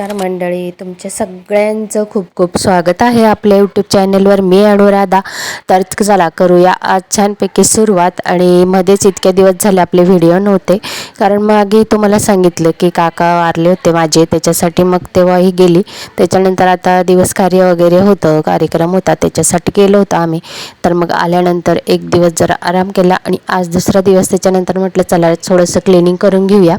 नमस्कार मंडळी तुमच्या सगळ्यांचं खूप खूप स्वागत आहे आपल्या यूट्यूब चॅनलवर मी अनुराधा. तर चला करूया आज छानपैकी सुरुवात आणि मध्येच इतके दिवस झाले आपले व्हिडिओ नव्हते. कारण मागे तुम्हाला सांगितलं की काका वारले होते माझे त्याच्यासाठी मग तेव्हाही गेली. त्याच्यानंतर आता दिवस कार्य वगैरे होतं कार्यक्रम होता त्याच्यासाठी गेलो होतो आम्ही. तर मग आल्यानंतर एक दिवस जरा आराम केला आणि आज दुसरा दिवस. त्याच्यानंतर म्हटलं चला थोडंसं क्लिनिंग करून घेऊया.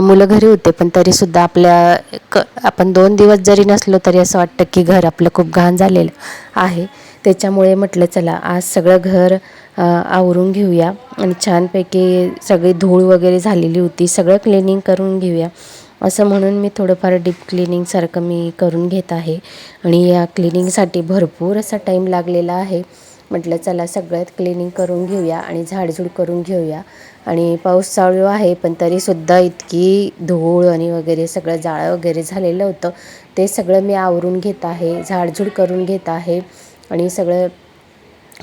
मुलं घरी होते पण तरीसुद्धा आपल्या क आपण दोन दिवस जरी नसलो तरी असं वाटतं की घर आपलं खूप घाण झालेलं आहे. त्याच्यामुळे म्हटलं चला आज सगळं घर आवरून घेऊया आणि छानपैकी सगळी धूळ वगैरे झालेली होती सगळं क्लिनिंग करून घेऊया. असं म्हणून मी थोडंफार डीप क्लिनिंगसारखं मी करून घेत आहे. आणि या क्लिनिंगसाठी भरपूर असा टाईम लागलेला आहे. म्हटलं चला सगळ्यात क्लिनिंग करून घेऊया आणि झाडझूड करून घेऊया. आणि पाऊस चालू आहे पण तरीसुद्धा इतकी धूळ आणि वगैरे सगळं जाळं वगैरे झालेलं होतं. ते सगळं मी आवरून घेत आहे झाडझूड करून घेत आहे आणि सगळं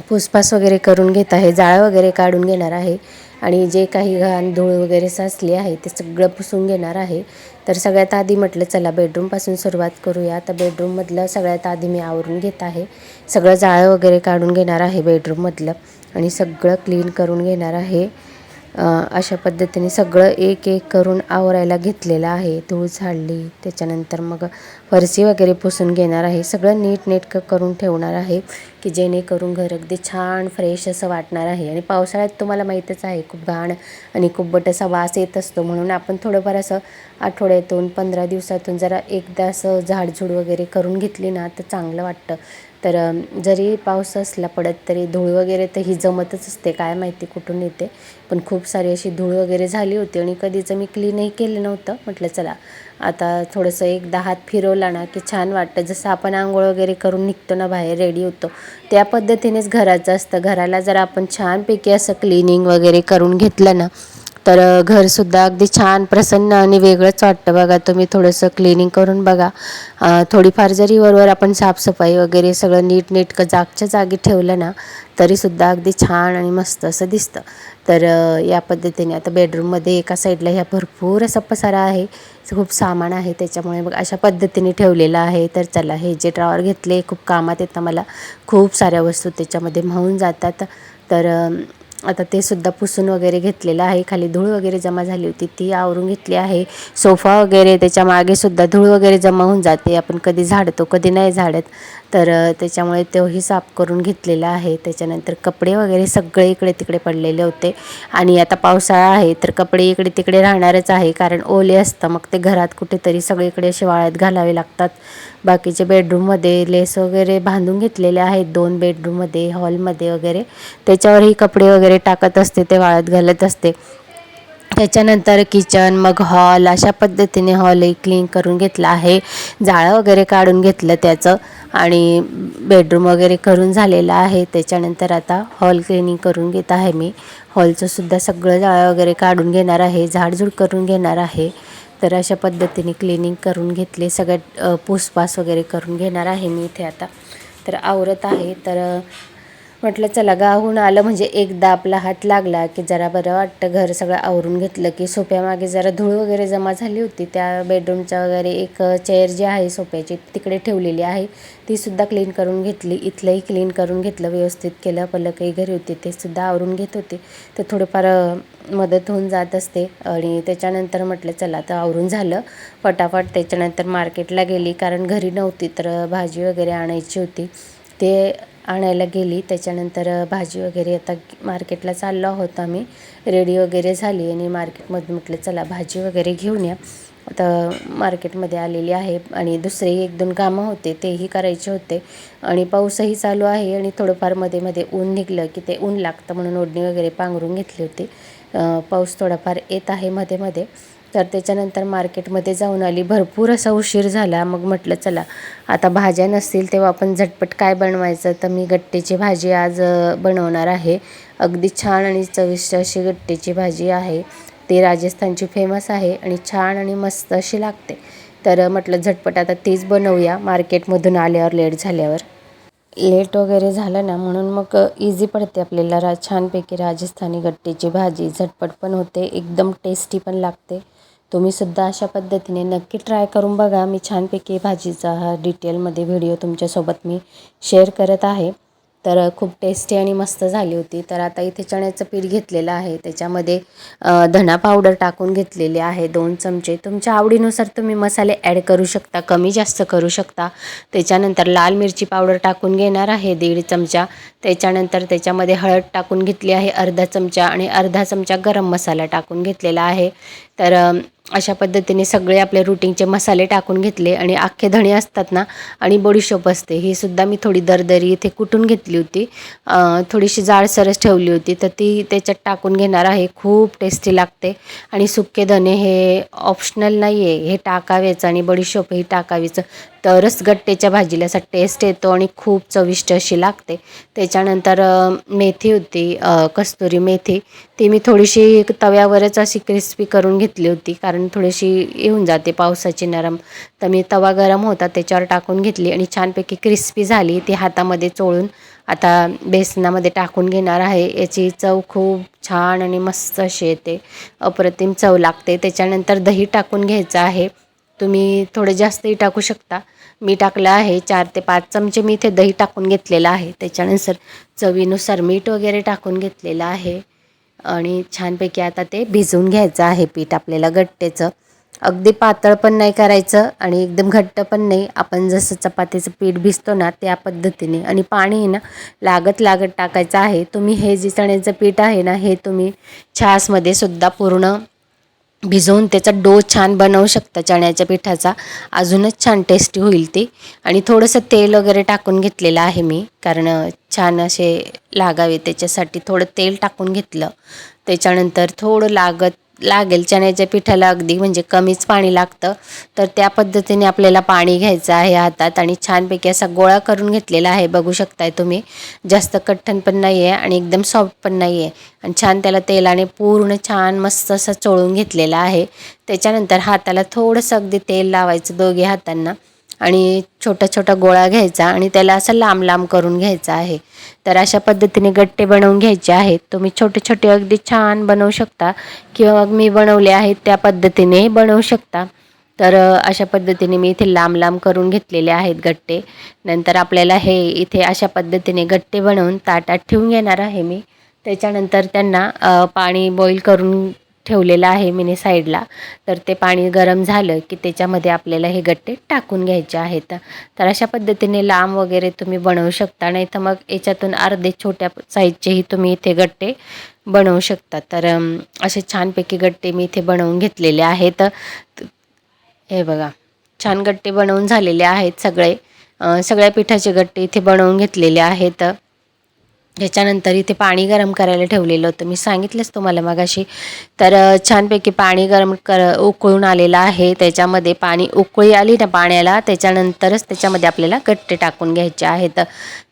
पुसपास वगैरे करून घेत आहे जाळं वगैरे काढून घेणार आहे. आणि जे काही घाण धूळ वगैरे साचली आहे ते सगळं पुसून घेणार आहे. तर सगळ्यात आधी म्हटलं चला बेडरूमपासून सुरुवात करूया. तर बेडरूममधलं सगळ्यात आधी मी आवरून घेत आहे. सगळं जाळं वगैरे काढून घेणार आहे बेडरूममधलं आणि सगळं क्लीन करून घेणार आहे. अशा पद्धतीने सगळं एक एक करून आवरायला घेतलेलं आहे. धूळ झाडली त्याच्यानंतर मग फरशी वगैरे पुसून घेणार आहे. सगळं नीट नेटकं करून ठेवणार आहे की जेणेकरून घर अगदी छान फ्रेश असं वाटणार आहे. आणि पावसाळ्यात तुम्हाला माहीतच आहे खूप घाण आणि खूप बट असा वास येत असतो. म्हणून आपण थोडंफार असं आठवड्यातून पंधरा दिवसातून जरा एकदा असं झाडझूड वगैरे करून घेतली ना तर चांगलं वाटतं. तर जरी पाऊस असला पडत तरी धूळ वगैरे तर ही जमतच असते काय माहिती कुठून येते. पण खूप सारी अशी धूळ वगैरे झाली होती आणि कधीचं मी क्लीनही केलं नव्हतं. म्हटलं चला आता थोडंसं एकदा हात फिरवला ना की छान वाटतं. जसं आपण आंघोळ वगैरे करून निघतो ना बाहेर रेडी होतो त्या पद्धतीनेच घराचं असतं. घराला जर आपण छानपैकी असं क्लिनिंग वगैरे करून घेतलं ना तर घरसुद्धा अगदी छान प्रसन्न आणि वेगळंच वाटतं बघा. तुम्ही थोडंसं क्लिनिंग करून बघा. थोडीफार जरी वरवर आपण साफसफाई वगैरे सगळं नीटनेटकं जागच्या जागी ठेवलं ना तरीसुद्धा अगदी छान आणि मस्त असं दिसतं. तर या पद्धतीने आता बेडरूममध्ये एका साईडला ह्या भरपूर असा पसारा आहे. खूप सामान आहे त्याच्यामुळे मग अशा पद्धतीने ठेवलेलं आहे. तर चला हे जे ड्रॉवर घेतले खूप कामात येतं मला. खूप साऱ्या वस्तू त्याच्यामध्ये म्हणून जातात. तर आता ते सुद्धा पुसून वगैरे घेतलेलं आहे. खाली धूळ वगैरे जमा झाली होती ती आवरून घेतली आहे. सोफा वगैरे त्याच्यामागे सुद्धा धूळ वगैरे जमा होऊन जाते. आपण कधी झाडतो कधी नाही झाडत. तर त्याच्यामुळे तोही साफ करून घेतलेला आहे. त्याच्यानंतर कपडे वगैरे सगळे इकडे तिकडे पडलेले होते. आणि आता पावसाळा आहे तर कपडे इकडे तिकडे राहणारच आहे. कारण ओले असतं. मग ते घरात कुठेतरी सगळीकडे असे वाळत घालावे लागतात. बाकीचे बेडरूममध्ये लेस वगैरे बांधून घेतलेले आहेत. दोन बेडरूममध्ये हॉलमध्ये वगैरे. त्याच्यावरही कपडे वगैरे वगैरे टाकत असते ते वाळत घालत असते. त्याच्यानंतर किचन मग हॉल अशा पद्धतीने हॉलही क्लीन करून घेतला आहे. जाळं वगैरे काढून घेतलं त्याचं आणि बेडरूम वगैरे करून झालेलं आहे. त्याच्यानंतर आता हॉल क्लिनिंग करून घेत आहे मी. हॉलचं सुद्धा सगळं जाळं वगैरे काढून घेणार आहे. झाडझूड करून घेणार आहे. तर अशा पद्धतीने क्लिनिंग करून घेतले. सगळ्यात पूसपास पुसपास वगैरे करून घेणार आहे मी इथे आता. तर आवरत आहे. तर म्हटलं चला गाहून आलं म्हणजे एकदा आपला हात लागला की जरा बरं वाटतं. घर सगळं आवरून घेतलं की सोप्यामागे जरा धूळ वगैरे जमा झाली होती. त्या बेडरूमच्या वगैरे एक चेअर जी आहे सोप्याची तिकडे ठेवलेली आहे. ती सुद्धा क्लीन करून घेतली. इथलंही क्लीन करून घेतलं व्यवस्थित केलं. पलकही घरी होती ते सुद्धा आवरून घेत होते. तर थोडंफार मदत होऊन जात असते. आणि त्याच्यानंतर म्हटलं चला तर आवरून झालं. फटाफट त्याच्यानंतर मार्केटला गेली. कारण घरी नव्हती तर भाजी वगैरे आणायची होती. ते आणायला गेली. त्याच्यानंतर भाजी वगैरे आता मार्केटला चाललो आहोत आम्ही. रेडी वगैरे झाली आणि मार्केटमध्ये म्हटलं चला भाजी वगैरे घेऊन या. आता मार्केटमध्ये आलेली आहे आणि दुसरे एक दोन कामं होते तेही करायचे होते. आणि पाऊसही चालू आहे आणि थोडंफारमध्ये मध्ये ऊन निघलं की ते ऊन लागतं म्हणून ओढणी वगैरे पांघरून घेतली होती. पाऊस थोडाफार येत आहे मध्ये मध्ये. तर त्याच्यानंतर मार्केटमध्ये जाऊन आली. भरपूर असा उशीर झाला. मग म्हटलं चला आता भाज्या नसतील तेव्हा आपण झटपट काय बनवायचं? तर मी गट्टेची भाजी आज बनवणार आहे. अगदी छान आणि चविष्ट अशी गट्टेची भाजी आहे. ती राजस्थानची फेमस आहे आणि छान आणि मस्त अशी लागते. तर म्हटलं झटपट आता तीच बनवूया. मार्केटमधून आल्यावर लेट झाल्यावर. लेट वगैरे झालं ना म्हणून मग इझी पडते आपल्याला. रा छानपैकी राजस्थानी गट्टेची भाजी. झटपट पण होते. एकदम टेस्टी पण लागते. तुम्हीसुद्धा अशा पद्धतीने नक्की ट्राय करून बघा. मी छानपैकी भाजीचा हा डिटेलमध्ये व्हिडिओ तुमच्यासोबत मी शेअर करत आहे. तर खूप टेस्टी आणि मस्त झाली होती. तर आता इथे चण्याचं पीठ घेतलेलं आहे. त्याच्यामध्ये धणा धना पावडर टाकून घेतलेले आहे. दोन चमचे. तुमच्या आवडीनुसार तुम्ही मसाले ॲड करू शकता. कमी जास्त करू शकता. त्याच्यानंतर लाल मिरची पावडर टाकून घेणार आहे. दीड चमचा. त्याच्यानंतर त्याच्यामध्ये हळद टाकून घेतली आहे. अर्धा चमचा आणि अर्धा चमचा गरम मसाला टाकून घेतलेला आहे. तर अशा पद्धतीने सगळे आपले रुटीनचे मसाले टाकून घेतले आणि अख्खे धणे असतात ना आणि बडीशोप असते. ही सुद्धा मी थोडी दरदरी इथे कुटून घेतली होती. थोडीशी जाडसरच ठेवली होती. तर ती त्याच्यात टाकून घेणार आहे. खूप टेस्टी लागते. आणि सुके धणे हे ऑप्शनल नाही आहे हे टाकावेच आणि बडीशोप ही टाकावीच. तरच गट्टेच्या भाजीला असा टेस्ट येतो आणि खूप चविष्ट अशी लागते. त्याच्यानंतर मेथी होती. कस्तुरी मेथी. ती मी थोडीशी तव्यावरच अशी क्रिस्पी करून घेतली होती. कारण थोडीशी येऊन जाते पावसाची नरम. तर मी तवा गरम होता त्याच्यावर टाकून घेतली आणि छानपैकी क्रिस्पी झाली. ती हातामध्ये चोळून आता बेसनामध्ये टाकून घेणार आहे. याची चव खूप छान आणि मस्त अशी येते. अप्रतिम चव लागते. त्याच्यानंतर दही टाकून घ्यायचं आहे. तुम्ही थोडं जास्तही टाकू शकता. मी टाकलं आहे चार ते पाच चमचे. मी इथे दही टाकून घेतलेलं आहे. त्याच्यानंतर चवीनुसार मीठ वगैरे टाकून घेतलेलं आहे. आणि छानपैकी आता ते भिजवून घ्यायचं आहे पीठ आपल्याला गट्टेचं अगदी पातळ पण नाही करायचं आणि एकदम घट्ट पण नाही. आपण जसं चपातीचं पीठ भिजतो ना त्या पद्धतीने. आणि पाणी ना लागत लागत टाकायचं आहे. तुम्ही हे जे चण्याचं पीठ आहे ना हे तुम्ही छासमध्ये सुद्धा पूर्ण भिजवून त्याचा डो छान बनवू शकता चण्याच्या पिठाचा. अजूनच छान टेस्टी होईल ती. आणि थोडंसं तेल वगैरे टाकून घेतलेलं आहे मी कारण छान असे लागावे त्याच्यासाठी थोडं तेल टाकून घेतलं. त्याच्यानंतर थोडं लागत लागेल चण्याच्या पिठाला अगदी म्हणजे कमीच पाणी लागतं. तर त्या पद्धतीने आपल्याला पाणी घ्यायचं आहे हातात आणि छानपैकी असा गोळा करून घेतलेला आहे बघू शकताय तुम्ही. जास्त कठ्ठन पण नाही आहे आणि एकदम सॉफ्ट पण नाही आहे आणि छान त्याला तेलाने पूर्ण छान मस्त असं चोळून घेतलेला आहे. त्याच्यानंतर हाताला थोडंसं अगदी तेल लावायचं दोघे हातांना. आणि छोटा छोटा गोळा घ्यायचा आणि त्याला असं लांब लांब करून घ्यायचा आहे. तर अशा पद्धतीने गट्टे बनवून घ्यायचे आहेत. तुम्ही छोटे छोटे अगदी छान बनवू शकता किंवा मग मी बनवले आहेत त्या पद्धतीने बनवू शकता. तर अशा पद्धतीने मी इथे लांब लांब करून घेतलेले आहेत गट्टे. नंतर आपल्याला हे इथे अशा पद्धतीने गट्टे बनवून ताटात ठेवून घेणार आहे मी. त्याच्यानंतर त्यांना पाणी बॉईल करून ठेवलेलं आहे मिनी साईडला. तर ते पाणी गरम झालं की त्याच्यामध्ये आपल्याला हे गट्टे टाकून घ्यायचे आहेत. तर अशा पद्धतीने लांब वगैरे तुम्ही बनवू शकता. नाही तर मग याच्यातून अर्धे छोट्या साईजचेही तुम्ही इथे गट्टे बनवू शकता. तर असे छानपैकी गट्टे मी इथे बनवून घेतलेले आहेत. हे बघा छान गट्टे बनवून झालेले आहेत सगळे. सगळ्या पिठाचे गट्टे इथे बनवून घेतलेले आहेत. त्याच्यानंतर इथे पाणी गरम करायला ठेवलेलं होतं. मी सांगितलंच तुम्हाला मगाशी. तर छानपैकी पाणी गरम कर उकळून आलेलं आहे. त्याच्यामध्ये पाणी उकळी आली ना पाण्याला त्याच्यानंतरच त्याच्यामध्ये आपल्याला गट्टे टाकून घ्यायचे आहेत.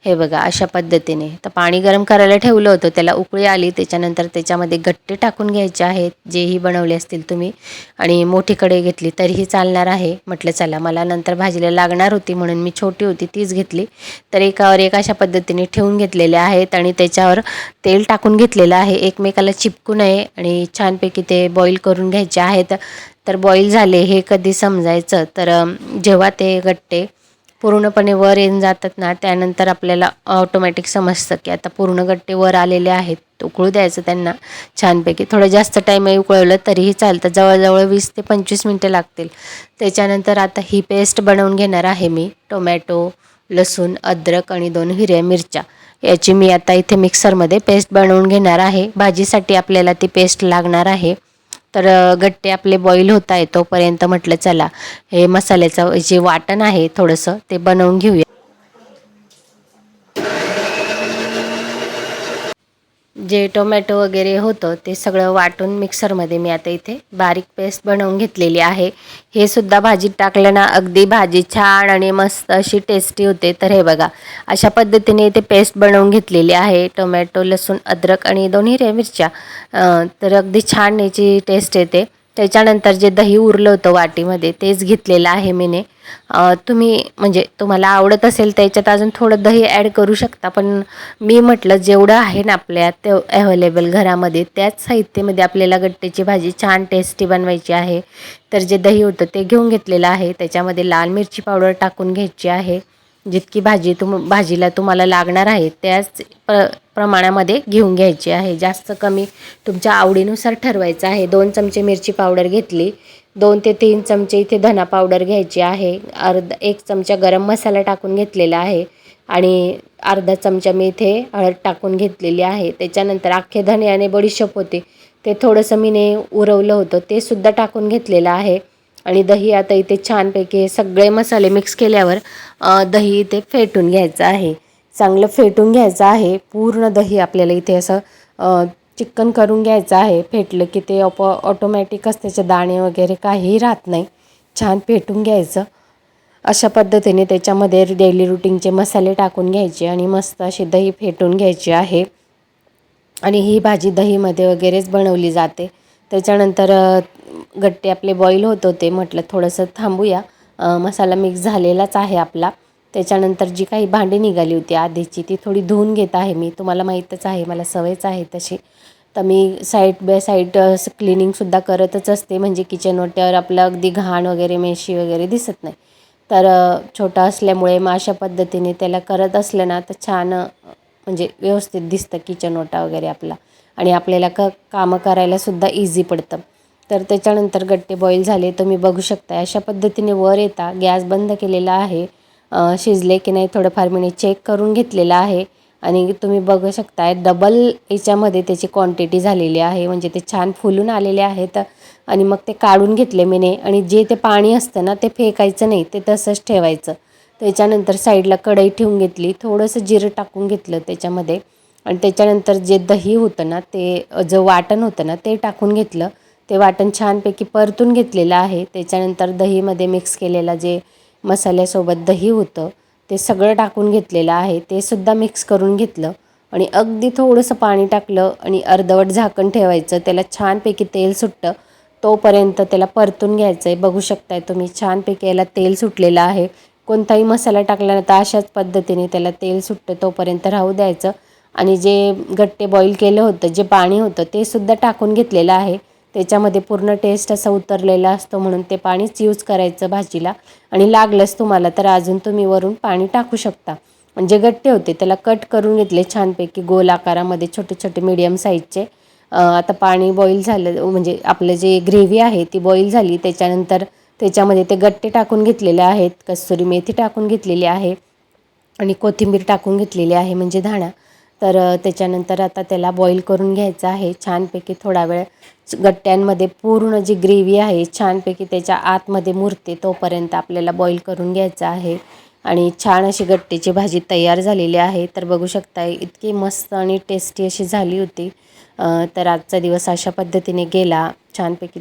हे बघा अशा पद्धतीने. तर पाणी गरम करायला ठेवलं होतं त्याला उकळी आली त्याच्यानंतर त्याच्यामध्ये गट्टे टाकून घ्यायचे आहेत जेही बनवले असतील तुम्ही. आणि मोठी कढई घेतली तरीही चालणार आहे. म्हटलं चला मला नंतर भाजीला लागणार होती म्हणून मी छोटी होती तीच घेतली. तर एकावर एक अशा पद्धतीने ठेवून घेतलेले आहेत आणि त्याच्यावर तेल टाकून घेतलेलं आहे. एकमेकाला चिपकू नये आणि छानपैकी ते बॉईल करून घ्यायचे आहेत. तर बॉईल झाले हे कधी समजायचं? तर जेव्हा ते गट्टे पूर्णपणे वर येऊन जातात ना त्यानंतर आपल्याला ऑटोमॅटिक समजतं की आता पूर्ण गट्टे वर आलेले आहेत उकळू द्यायचं त्यांना छानपैकी. थोडं जास्त टाईमही उकळवलं तरीही चालतं. जवळजवळ वीस ते पंचवीस मिनटं लागतील. त्याच्यानंतर आता ही पेस्ट बनवून घेणार आहे मी. टोमॅटो लसूण अद्रक आणि दोन हिरव्या मिरच्या. याची मी आता इथे मिक्सरमध्ये पेस्ट बनवून घेणार आहे. भाजीसाठी आपल्याला ती पेस्ट लागणार आहे. तर गट्टे आपले बॉईल होत आहे तोपर्यंत म्हटलं चला हे मसाल्याचं जे वाटण आहे थोडंसं ते बनवून घेऊया. जे टोमॅटो वगैरे होतं ते सगळं वाटून मिक्सरमध्ये मी आता इथे बारीक पेस्ट बनवून घेतलेली आहे. हे सुद्धा भाजीत टाकलं ना अगदी भाजी छान आणि मस्त अशी टेस्टी होते. तर हे बघा अशा पद्धतीने इथे पेस्ट बनवून घेतलेली आहे. टोमॅटो लसूण अद्रक आणि दोन्ही हिरव्या मिरच्या. तर अगदी छान याची टेस्ट येते. त्याच्यानंतर जे दही उरलं होतं वाटीमध्ये तेच घेतलेलं आहे मीने. तुम्ही म्हणजे तुम्हाला आवडत असेल त्याच्यात अजून थोडं दही ॲड करू शकता पण मी म्हटलं जेवढं आहे ना आपल्या ते अवेलेबल घरामध्ये त्याच साहित्यामध्ये आपल्याला गट्टेची भाजी छान टेस्टी बनवायची आहे. तर जे दही होतं ते घेऊन घेतलेलं आहे. त्याच्यामध्ये लाल मिरची पावडर टाकून घ्यायची आहे. जितकी भाजी तुम भाजीला तुम्हाला लागणार आहे त्याच प्र प्रमाणामध्ये घेऊन घ्यायची आहे. जास्त कमी तुमच्या आवडीनुसार ठरवायचं आहे. दोन चमचे मिरची पावडर घेतली. दोन ते तीन चमचे इथे धना पावडर घ्यायची आहे. अर्धा एक चमचा गरम मसाला टाकून घेतलेला आहे आणि अर्धा चमचा मी इथे हळद टाकून घेतलेली आहे. त्याच्यानंतर अख्खे धने आणि बडीशेप होते. ते थोडंसं मी ने उरवलं होतं. ते सुद्धा टाकून घेतलेलं आहे. आणि दही आता इथे छानपैकी हे सगळे मसाले मिक्स केल्यावर दही इथे फेटून घ्यायचं आहे. चांगलं फेटून घ्यायचं आहे. पूर्ण दही आपल्याला इथे असं चिकन करून घ्यायचं आहे. फेटलं की ते ऑप ऑटोमॅटिकच त्याचे दाणे वगैरे काहीही राहत नाही. छान फेटून घ्यायचं. अशा पद्धतीने त्याच्यामध्ये डेली रुटीनचे मसाले टाकून घ्यायचे आणि मस्त अशी दही फेटून घ्यायची आहे. आणि ही भाजी दहीमध्ये वगैरेच बनवली जाते. त्याच्यानंतर गट्टे आपले बॉईल होत होते म्हटलं थोडंसं थांबूया. मसाला मिक्स झालेलाच आहे आपला. त्याच्यानंतर जी काही भांडी निघाली होती आधीची ती थोडी धुवून घेत आहे मी. तुम्हाला माहीतच आहे मला सवयच आहे तशी. तर मी साईड बाय साईड क्लिनिंगसुद्धा करतच असते. म्हणजे किचन ओट्यावर आपलं अगदी घाण वगैरे मेशी वगैरे दिसत नाही. तर छोटं छोटा असल्यामुळे मग अशा पद्धतीने त्याला करत असलं ना तर छान म्हणजे व्यवस्थित दिसतं किचन ओटा वगैरे आपला. आणि आपल्याला क कामं करायलासुद्धा इझी पडतं. तर त्याच्यानंतर गट्टे बॉईल झाले तुम्ही बघू शकता अशा पद्धतीने वर येता. गॅस बंद केलेला आहे. शिजले की नाही थोडंफार मी चेक करून घेतलेलं आहे. आणि तुम्ही बघू शकताय डबल याच्यामध्ये त्याची क्वांटिटी झालेली आहे. म्हणजे ते छान फुलून आलेले आहेत आणि मग ते काढून घेतले मीने. आणि जे ते पाणी असतं ना ते फेकायचं नाही ते तसंच ठेवायचं. त्याच्यानंतर साईडला कढई ठेवून घेतली थोडंसं जिरं टाकून घेतलं त्याच्यामध्ये. आणि त्याच्यानंतर जे दही होतं ना ते जो वाटण होतं ना ते टाकून घेतलं. ते वाटण छानपैकी परतून घेतलेलं आहे. त्याच्यानंतर दहीमध्ये मिक्स केलेला जे मसाल्यासोबत दही होतं ते सगळं टाकून घेतलेलं आहे. ते सुद्धा मिक्स करून घेतलं आणि अगदी थोडंसं पाणी टाकलं आणि अर्धवट झाकण ठेवायचं. त्याला छानपैकी तेल सुटतं. तोपर्यंत त्याला परतून घ्यायचं आहे बघू शकताय तुम्ही छानपैकी याला तेल सुटलेलं आहे. कोणताही मसाला टाकल्यानंतर अशाच पद्धतीने त्याला तेल सुटतं तोपर्यंत राहू द्यायचं. आणि जे गट्टे बॉईल केलं होतं जे पाणी होतं ते सुद्धा टाकून घेतलेलं आहे. त्याच्यामध्ये पूर्ण टेस्ट असा उतरलेला असतो म्हणून ते पाणीच यूज करायचं भाजीला. आणि लागलंच तुम्हाला तर अजून तुम्ही वरून पाणी टाकू शकता. म्हणजे गट्टे होते त्याला कट करून घेतले छानपैकी गोल आकारामध्ये छोटे छोटे मीडियम साईजचे आता पाणी बॉईल झालं म्हणजे आपलं जे ग्रेव्ही आहे ती बॉईल झाली त्याच्यानंतर त्याच्यामध्ये ते गट्टे टाकून घेतलेले आहेत कस्तुरी मेथी टाकून घेतलेली आहे आणि कोथिंबीर टाकून घेतलेली आहे म्हणजे धाणा. तर त्याच्यानंतर आता त्याला बॉईल करून घ्यायचं आहे छानपैकी थोडा वेळ गट्ट्यांमध्ये पूर्ण जी ग्रेव्ही आहे छानपैकी त्याच्या आतमध्ये मुरते तोपर्यंत आपल्याला बॉईल करून घ्यायचं आहे. आणि छान अशी गट्टेची भाजी तयार झालेली आहे. तर बघू शकताय इतकी मस्त आणि टेस्टी अशी झाली होती. तर आजचा दिवस अशा पद्धतीने गेला. छानपैकी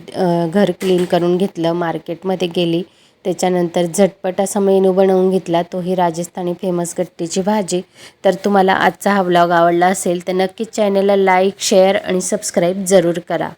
घर क्लीन करून घेतलं मार्केटमध्ये गेली. त्याच्यानंतर झटपट असा मेनू बनवून घेतला तोही राजस्थानी फेमस गट्टीची भाजी. तर तुम्हाला आजचा हा व्लॉग आवडला असेल तर नक्कीच चॅनलला लाईक शेअर आणि सबस्क्राईब जरूर करा.